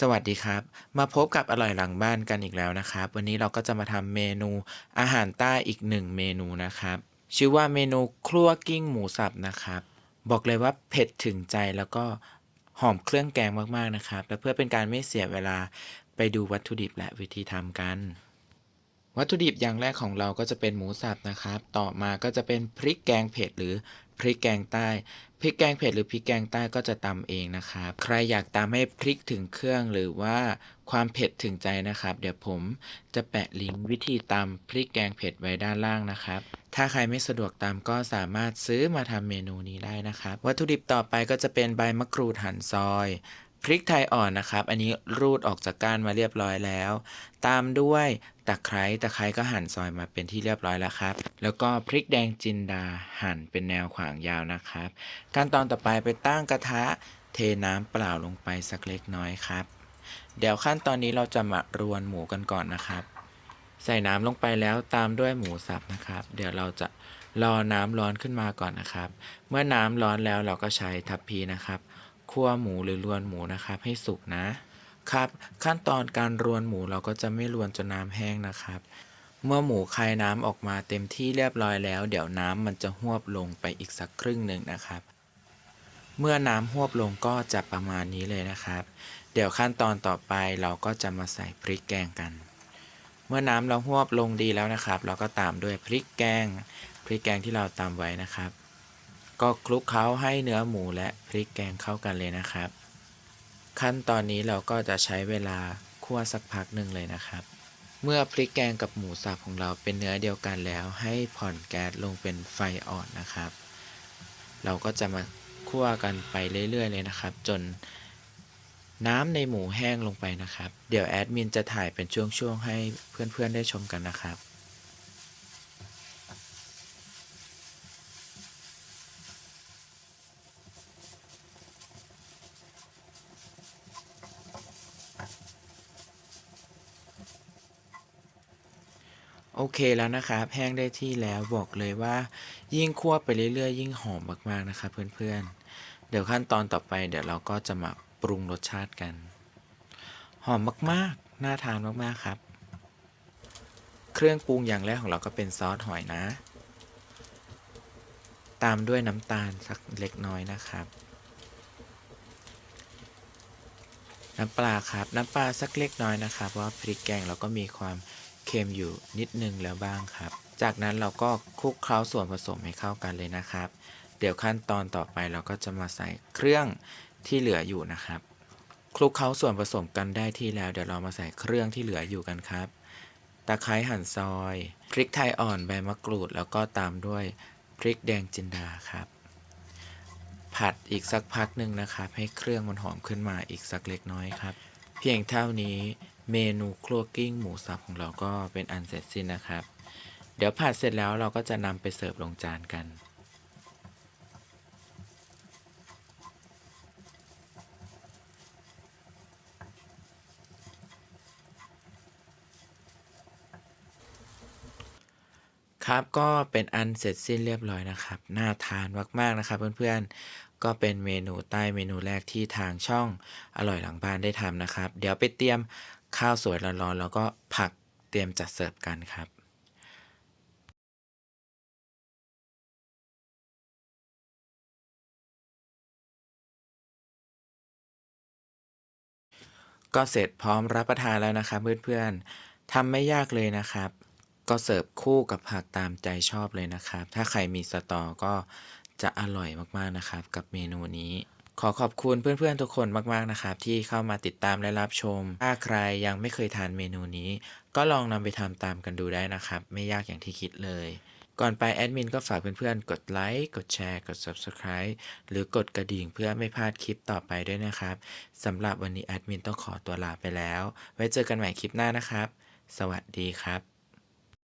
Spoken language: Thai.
สวัสดีครับ มาพบกับอร่อยหลังบ้านกันอีกแล้วนะครับ วันนี้เราก็จะมาทำเมนูอาหารใต้อีกหนึ่งเมนูนะครับ ชื่อว่าเมนูครัวกิ้งหมูสับนะครับ บอกเลยว่าเผ็ดถึงใจแล้วก็หอมเครื่องแกงมากๆนะครับ และเพื่อเป็นการไม่เสียเวลาไปดูวัตถุดิบและวิธีทำกัน วัตถุดิบอย่างแรกของเราก็จะเป็นหมูสับนะครับ ต่อมาก็จะเป็นพริกแกงเผ็ดหรือพริกแกงใต้ พริกแกงเผ็ดหรือพริกแกงใต้ก็จะตำเองนะครับ ใครอยากตำให้พริกถึงเครื่องหรือว่าความเผ็ดถึงใจนะครับ เดี๋ยวผมจะแปะลิงก์วิธีตำพริกแกงเผ็ดไว้ด้านล่างนะครับ ถ้าใครไม่สะดวกตามก็สามารถซื้อมาทำเมนูนี้ได้นะครับ วัตถุดิบต่อไปก็จะเป็นใบมะกรูดหั่นซอย พริกไทยอ่อนนะครับ อันนี้รูดออกจากก้านมาเรียบร้อยแล้ว ตามด้วยตะไคร้ตะไคร้ก็หั่นซอยมาเป็นที่เรียบร้อยแล้วครับ แล้วก็พริกแดงจินดาหั่นเป็นแนวขวางยาวนะครับ ขั้นตอนต่อไปไปตั้งกระทะเทน้ำเปล่าลงไปสักเล็กน้อยครับ เดี๋ยวขั้นตอนนี้เราจะมารวนหมูกันก่อนนะครับ ใส่น้ำลงไปแล้วตามด้วยหมูสับนะครับ เดี๋ยวเราจะรอน้ำร้อนขึ้นมาก่อนนะครับ เมื่อน้ำร้อนแล้วเราก็ใช้ทัพพีนะครับ คั่วหมูหรือรวนหมูนะครับให้สุกนะครับ ขั้นตอนการรวนหมูเราก็จะไม่รวนจนน้ำแห้งนะครับ เมื่อหมูคายน้ำออกมาเต็มที่เรียบร้อยแล้ว เดี๋ยวน้ำมันจะหวบลงไปอีกสักครึ่งหนึ่งนะครับ เมื่อน้ำหวบลงก็จะประมาณนี้เลยนะครับ เดี๋ยวขั้นตอนต่อไปเราก็จะมาใส่พริกแกงกัน เมื่อน้ำเราหวบลงดีแล้วนะครับ เราก็ตามด้วยพริกแกงพริกแกงที่เราตำไว้นะครับ ก็คลุกเคล้าให้เนื้อหมูและพริกแกงเข้ากันเลยนะครับ ขั้นตอนนี้เราก็จะใช้เวลาคั่วสักพักหนึ่งเลยนะครับ เมื่อพริกแกงกับหมูสับของเราเป็นเนื้อเดียวกันแล้ว ให้ผ่อนแก๊สลงเป็นไฟอ่อนนะครับ เราก็จะมาคั่วกันไปเรื่อยๆเลยนะครับ จนน้ำในหมูแห้งลงไปนะครับ เดี๋ยวแอดมินจะถ่ายเป็นช่วงๆให้เพื่อนๆได้ชมกันนะครับ โอเคแล้วนะครับแห้งได้ที่แล้วบอกเลยว่า ยิ่งคั่วไปเรื่อยๆ ยิ่งหอมมากๆนะครับเพื่อนๆ เดี๋ยวขั้นตอนต่อไปเดี๋ยวเราก็จะมาปรุงรสชาติกัน หอมมากๆ น่าทานมากๆครับ เครื่องปรุงอย่างแรกของเราก็เป็นซอสหอยนะ ตามด้วยน้ำตาลสักเล็กน้อยนะครับ น้ำปลาครับน้ำปลาสักเล็กน้อยนะครับเพราะพริกแกงเราก็มีความ เค็มอยู่นิดนึงแล้วบ้างครับ จากนั้นเราก็คลุกเคล้าส่วนผสมให้เข้ากันเลยนะครับ เดี๋ยวขั้นตอนต่อไปเราก็จะมาใส่เครื่องที่เหลืออยู่นะครับ คลุกเคล้าส่วนผสมกันได้ที่แล้ว เดี๋ยวเรามาใส่เครื่องที่เหลืออยู่กันครับ ตะไคร้หั่นซอยพริกไทยอ่อนใบมะกรูด แล้วก็ตามด้วยพริกแดงจินดาครับ ผัดอีกสักพักหนึ่งนะครับ ให้เครื่องมันหอมขึ้นมาอีกสักเล็กน้อยครับ เพียงเท่านี้ เมนูครัวกิ้งหมูสับของเราก็เป็นอันเสร็จสิ้นนะครับ เดี๋ยวผัดเสร็จแล้วเราก็จะนำไปเสิร์ฟลงจานกัน ครับก็เป็นอันเสร็จสิ้นเรียบร้อยนะครับ น่าทานมากๆนะครับเพื่อนๆ ก็เป็นเมนูใต้เมนูแรกที่ทางช่องอร่อยหลังบ้านได้ทำนะครับ เดี๋ยวไปเตรียม ข้าวสวยร้อนๆแล้วก็ผักเตรียมจัดเสิร์ฟกันครับก็เสร็จพร้อมรับประทานแล้วนะครับเพื่อนๆทำไม่ยากเลยนะครับ ก็เสิร์ฟคู่กับผักตามใจชอบเลยนะครับ ถ้าใครมีสตอก็จะอร่อยมากๆนะครับ กับเมนูนี้ ขอขอบคุณเพื่อนๆทุกคนมากๆนะครับ ที่เข้ามาติดตามและรับชม ถ้าใครยังไม่เคยทานเมนูนี้ ก็ลองนำไปทำตามกันดูได้นะครับ ไม่ยากอย่างที่คิดเลย ก่อนไปแอดมินก็ฝากเพื่อนๆ กดไลค์ กดแชร์ กด Subscribe หรือกดกระดิ่งเพื่อไม่พลาดคลิปต่อไปด้วยนะครับสำหรับวันนี้แอดมินต้องขอตัวลาไปแล้ว ไว้เจอกันใหม่คลิปหน้านะครับ สวัสดีครับ